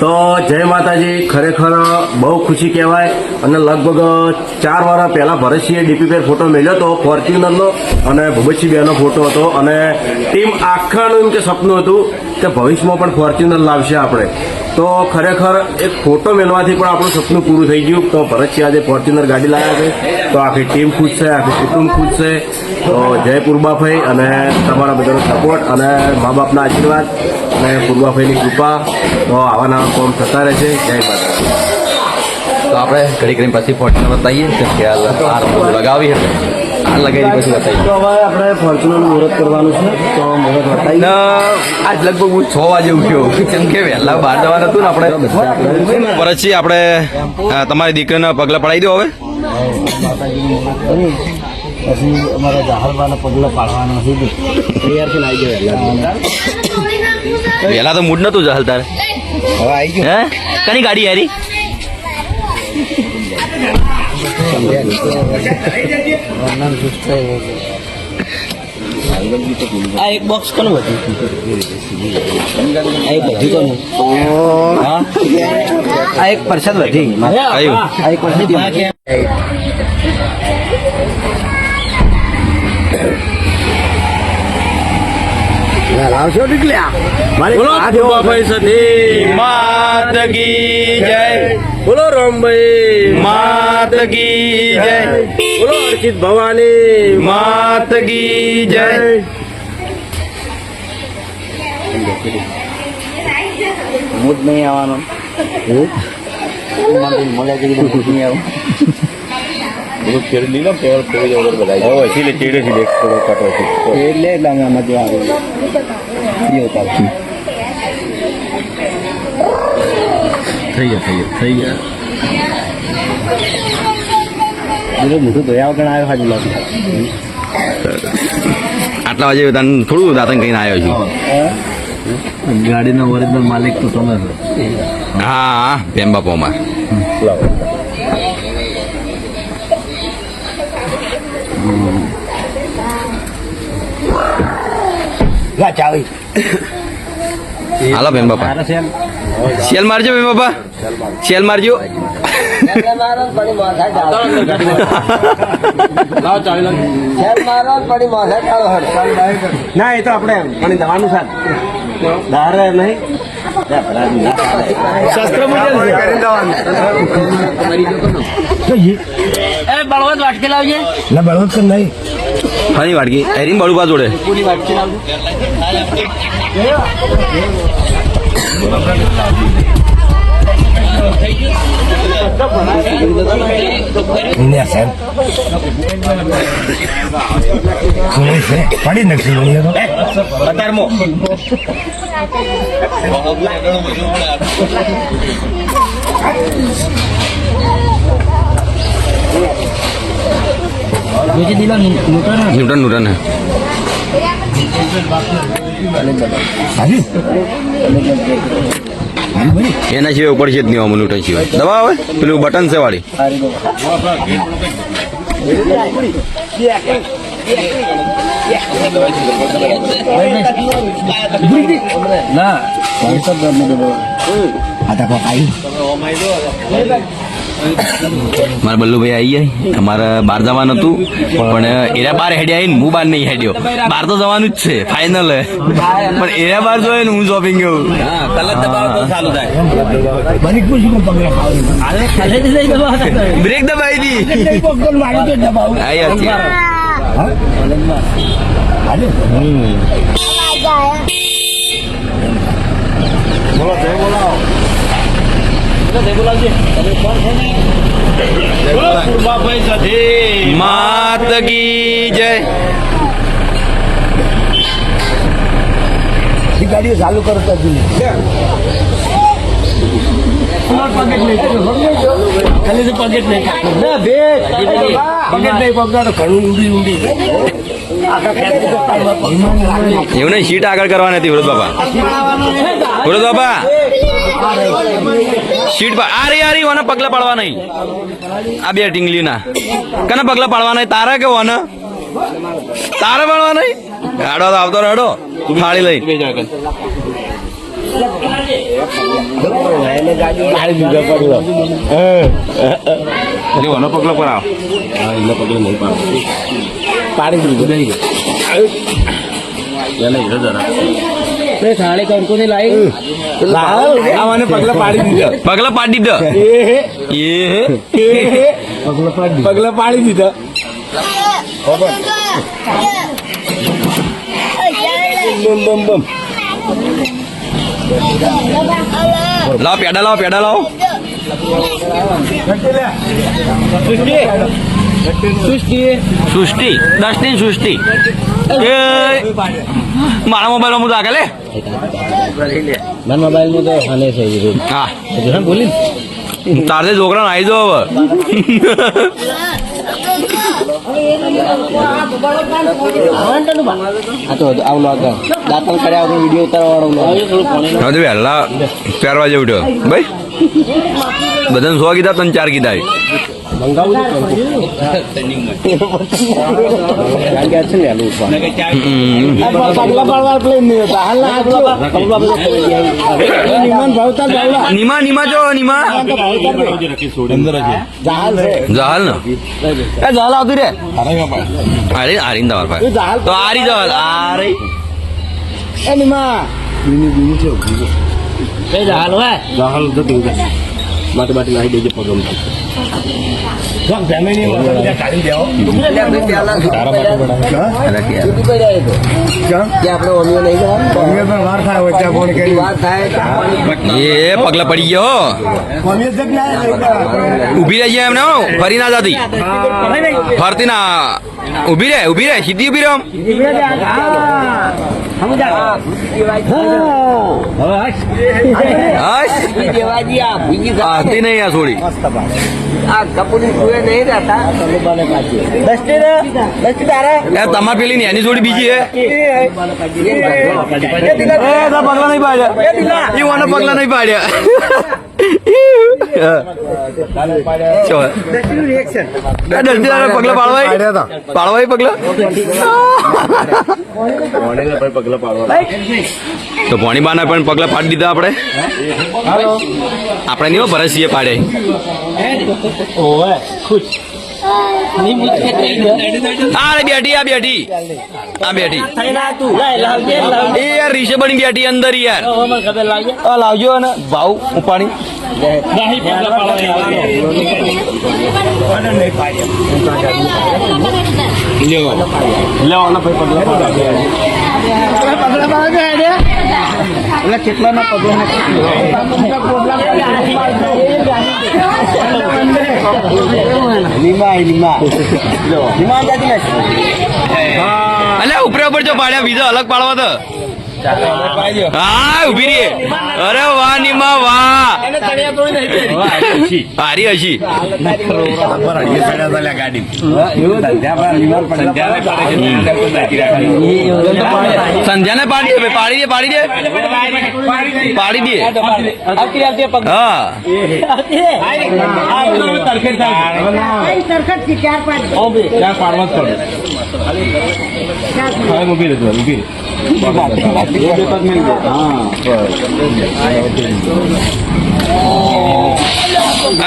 તો જય માતાજી, ખરેખર બહુ ખુશી કહેવાય અને લગભગ ચાર વાર પહેલાં ભરતસિંહે ડીપી પર ફોટો મેળ્યો હતો, ફોર્ચ્યુનરનો અને ભૂપતસિંહ બેનો ફોટો હતો અને ટીમ આખાનું એમ કે સપનું હતું કે ભવિષ્યમાં પણ ફોર્ચ્યુનર લાવશે આપણે. તો ખરેખર એક ફોટો મેળવાથી પણ આપણું સપનું પૂરું થઈ ગયું. તો ભરતસિંહ આજે ફોર્ચ્યુનર ગાડી લાવ્યા છે. તો આખી ટીમ ખુશ છે, આખી કુટુંબ ખુશ છે. તો જય પૂર્બાભાઈ અને તમારા બધાનો સપોર્ટ અને મા બાપના આશીર્વાદ અને પૂર્વાભાઈની કૃપા. તો આવા નવા કોમ થતા રહે છે જય માતા તો આપણે ઘડી કરીને પછી ફોર્ચ્યુનર બતાવીએ. કે ખ્યાલ લગાવી એટલે હાર લગાવી પછી બતાવી. તો હવે આપણે ફોર્ચ્યુનર મુહૂર્ત કરવાનું છે તો મુહૂર્ત બતાવી. આજ લગભગ હું છ વાગે ઉઠ્યો. કેમ કે વહેલા બહાર જવાનું હતું ને આપણે. પછી આપણે તમારી દીકરીને પગલાં પડાવી દો હવે. પછી અમારા જાહરબાના પગલા પાડવાના છે તૈયારથી લાવી ગયા વહેલા. તો મૂડ નતું જહલ તારે. હવે આવી ગયું. હે? કની ગાડી યારી આ એક બોક્સ કોનું હતું આ એક બધી કોનું? આ એક પ્રસાદ વધી. આ એક પ્રસાદ લાવશો નીકળ્યા. મારે બોલો માત કી જય. બોલો રામભાઈ. માત કી જય. બોલો અર્ચિત ભવાની. માત કી જય. જ નહીં આવવાનો. મળ્યા જેવી નહીં આવું. એટલે એટલે અમે મજા આવે. યો ઉતારશું થઈ ગયા થઈ ગયા થઈ ગયા. બીજું મોટું ધોયા વગર આવ્યો હાજુ લાગે. આટલા વાગે તને થોડું દાતન કહીને આવ્યો છું. ગાડીનો ઓરિજિનલ માલિક તો તમે હા બેન ગા ચાવી હાલો બેન બાપા. સેલ મારજો બેન બાપા. સેલ મારજો. ના એ તો આપણે પણ દવાનું સાથ દારે નહીં. શસ્ત્ર બળવંત વાટકી લાવજે. ના બળવત નહીં. ફરી વાડકી એરીન બળુબા જોડે પૂરી વાટકી લાવજે પડી નથી જોજી દિલા નૂતન ન્યૂટન ન્યૂટન હે. એના સિવાય ઉપર છે જ નહીં અમુલ ન્યૂટન સિવાય. દવા આવે પેલું બટન છે વાળી. ના. મારા બલ્લુભાઈ આવી જાય અમારે બહાર જવાનું હતું પણ એરા બાર હેડ્યા આવીને હું બહાર નહીં હેડ્યો. બહાર તો જવાનું જ છે ફાઇનલ પણ એરા બાર જોઈએ ને હું શોપિંગ ગયું. બની ખુશી કો પગલા ખાવી બ્રેક દબાવી દી. આઈ હતી હાલે માત કી જય. ગાડીઓ ચાલુ કરો તો પગેટ નહીં પગેટ નહીં ના ઊંડી એવું નહીં સીટ આગળ કરવાની હતી વૃદ્ધ બાપા. વૃદ્ધ બાપા. સીટ પર આ રી આ રી ઓને પગલા પાડવા નહીં. આ બે ટીંગલીના. કને પગલા પાડવા નહીં? તારા કે ઓને? તારે પાડવા નહીં? હાડો તો આવતો રેડો ફાળી લઈ. એનો પગલો પર આવ. એનો પગલો નહીં પાડો. પાડી દીધું. નહીં એને હીરો જરા મેં કંકુ ની લાવી. આવાને પગલા પાડી દીધા. પગલા પાડી એ પગલા પાડી દીધા. બમ બમ બમ. લાવ પેડા લાવ પેડા લાવ. સૃષ્ટિ. દસની સૃષ્ટિ. મારા મોબાઈલ હું આગળ લે. મારા મોબાઈલમાં તો હાલે છે હા બોલી તારે છોકરા આવી જાવ આ તો આવું લાગે દાંતણ કર્યા વગર વીડિયો ઉતારવાનો હવે ચાર વાગે ઉઠ્યો. ભાઈ, બધાને સો કીધા, તને ચાર કીધા. હમ. નીમા નીમા જો નીમા જહાલ ને એ જહાલ આવતી રે આરી આરી ને તમાર પાસે તો આરી જહાલ આરી હાલ હોય હાલ જતું માટે માટે નાખી દેજે પગમ આપણે ઓમિયો નહીં જવાનું વાત થાય એ પગલા પડી ગયો ઊભી રહી એમને ફરી ના જાતી ફરતી ના ઊભી રહે ઊભી રહે સીધી ઊભી રહે. આતી નહીં આ એ તમાર પેલી ની એની જોડી બીજી હે. પગલા નહીં પાડ્યા. પગલા નહીં પાડ્યા. પગલા પગલા? તો ભોણી બાના પણ પગલા પાડી દીધા આપણે. આપણે નહીં હો ભરતસિંહે પાડે. બેઠી આ બેઠી. આ બેઠી. એ યાર રીશે બની બેઠી અંદર યાર. આ લાવજો ને ભાવ ઉપાડી. કેટલા ના પગલા અલે ઉપર ઉપર જો પાડ્યા બીજો અલગ પાડવા તો. હા ઊભી રહી અરે વાહ નિમા વાહ. હારી હશી. સંધ્યાને પાડી દે પાડી દે પાડી દે. પાડી દે. હા. થી ચાર પાંચ. ત્યાં પાડવા જ પડે હવે ઊભી રહે.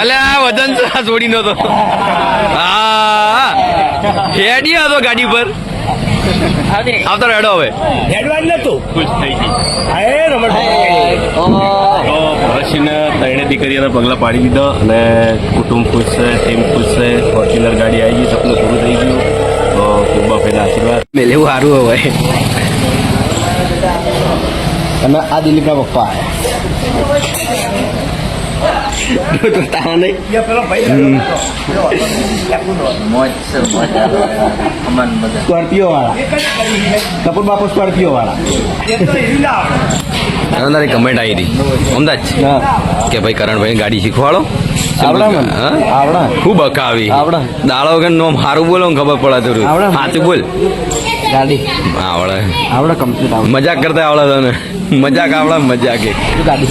અલે આ વજન છોડી નતો હા. હેડી હતો ગાડી પર. આવતો રેડો હવે. ખુશ થઈ ગઈ. તો ભરતસિંહને ત્રણે દીકરીઓના પગલા પાડી દીધા અને કુટુંબ ખુશ છે ટીમ ખુશ છે ફોર્ચ્યુનર ગાડી આવી ગઈ સપનું પૂરું થઈ ગયું આશીર્વાદ. મેં લેવું સારું હોય અને આ દિલીપના પપ્પા સ્કોર્પિયો વાળા. કપૂર બાપુ સ્કોર્પિયો વાળા. તારી કમેન્ટ આવી હતી અમદાજ કે ભાઈ કરણભાઈ ગાડી શીખવાડો. આવડે મને. હા? ખૂબ હકા આવી આવડે. વગર નોમ સારું બોલો ને ખબર પડે આવડે. થોડું સાચું બોલ. ગાડી. આવડે. આવડે કમ્પ્લીટ મજાક કરતા આવડે તને. મજાક આવડે મજાક ગાડી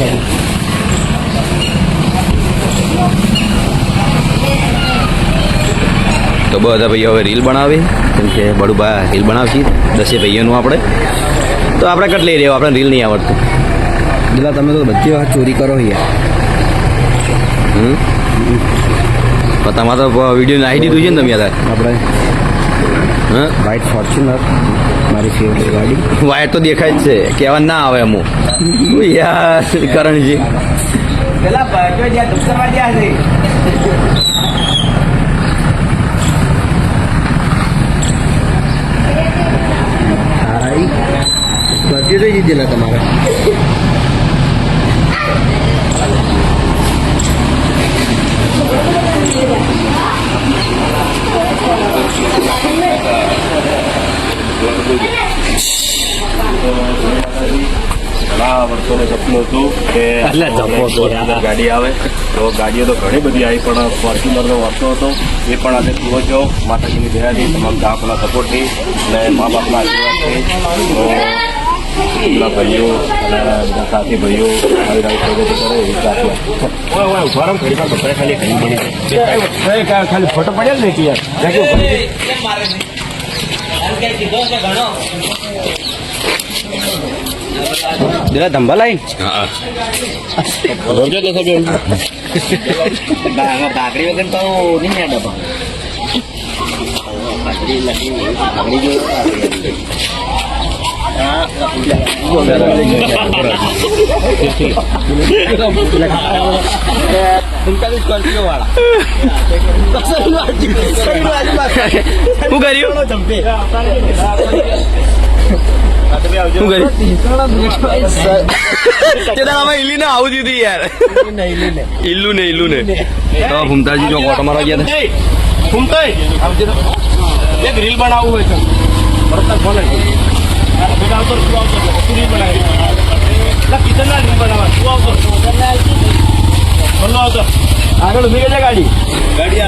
તો બધા ભાઈઓ હવે રીલ બનાવે. કેમ કે બડુભા રીલ બનાવશી. દસે ભાઈઓનું આપણે. તો આપણે કટ લઈ રહ્યો આપણે રીલ નહીં આવડતું. પેલા તમે તો બધી વખત ચોરી કરો યાર. તમારે તો વીડિયો નાખી દીધું છે ને તમે યાર આપણે હા? વ્હાઇટ ફોર્ચ્યુનર મારી ફેવરેટ ગાડી. વાયર તો દેખાય જ છે. કહેવા ના આવે અમુક યાર કરણજી પેલા જ્યાં ડુક્કર વાગ્યા છે. બધી તો તમારે. ઘણા વર્ષોનું સપનું હતું કે ગાડી આવે. તો ગાડીઓ તો ઘણી બધી આવી પણ ફોર્ચ્યુનરનો વાંચતો હતો. એ પણ આજે પૂરો થયો. માતાજીની દયાથી તમામ ગામના સપોર્ટથી અને મા બાપના આશીર્વાદથી. તો બધા ભાઈઓ અને બધા સાથી ભાઈઓ આવી આવી પ્રગતિ કરે એવી પ્રાર્થના ઓય ઓય ઊભા રહો ઘડી વાર બપોરે ખાલી ઘણી બની ખાલી ફોટો પડ્યા જ નહીં કે યાર પેલા ધંભા લાઈ હા ભાખરી વગર તો નહીં યાદ ડબ્બા ભાખરી લખી જોઈ શું કર્યું શું યાર ઈલ્લુ ને ઈલ્લુ ને તો ભૂમતાજી જો ઓટો મારા ગયા હતા એક રીલ બનાવવું હોય તો બેટા આવતો તું આવતો રીલ બનાવી એટલે કિચનના રીલ બનાવવા તું આવતો ભલો આવતો આગળ ઊભી ગઈ ગાડી ગાડી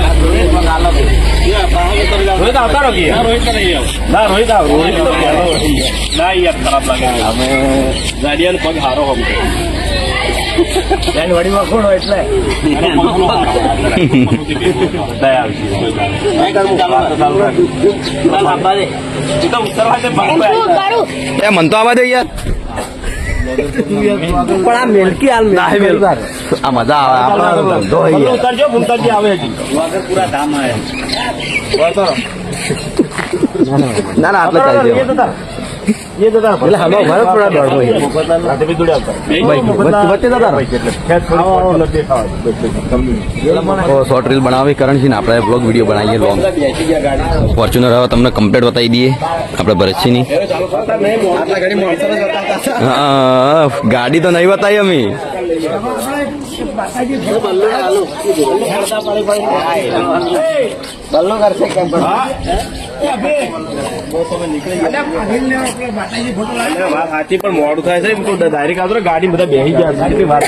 રોહિત આવતા રહો કે ના રોહિત આવ રોહિત તો ના યાર ખરાબ લાગે. અમે ગાડીયાનો પગ હારો હમ એની વડીમાં કોણ એટલે? મન તો આવા દે યાર. પણ આ મેલકી હાલ ના મેલ આ મજા આવે આપણા ધંધો ઉતરજો મુમતાજી આવે પૂરા ધામ આવે ના ના આટલે ચાલજો. એ જતા શોર્ટ રીલ બનાવી કરણ છે ને આપણે બ્લોગ વીડિયો બનાવીએ લોંગ ફોર્ચ્યુનર હવે તમને કમ્પ્લેટ બતાવી દઈએ. આપણે ભરતસિંહની ગાડી તો નહીં બતાવી અમે. બલ્લો કરશે કેમ પણ મોડું થાય છે એમ તો ડાયરેક્ટ આવતો ગાડી બધા બેસી જાય છે. કેટલી વાત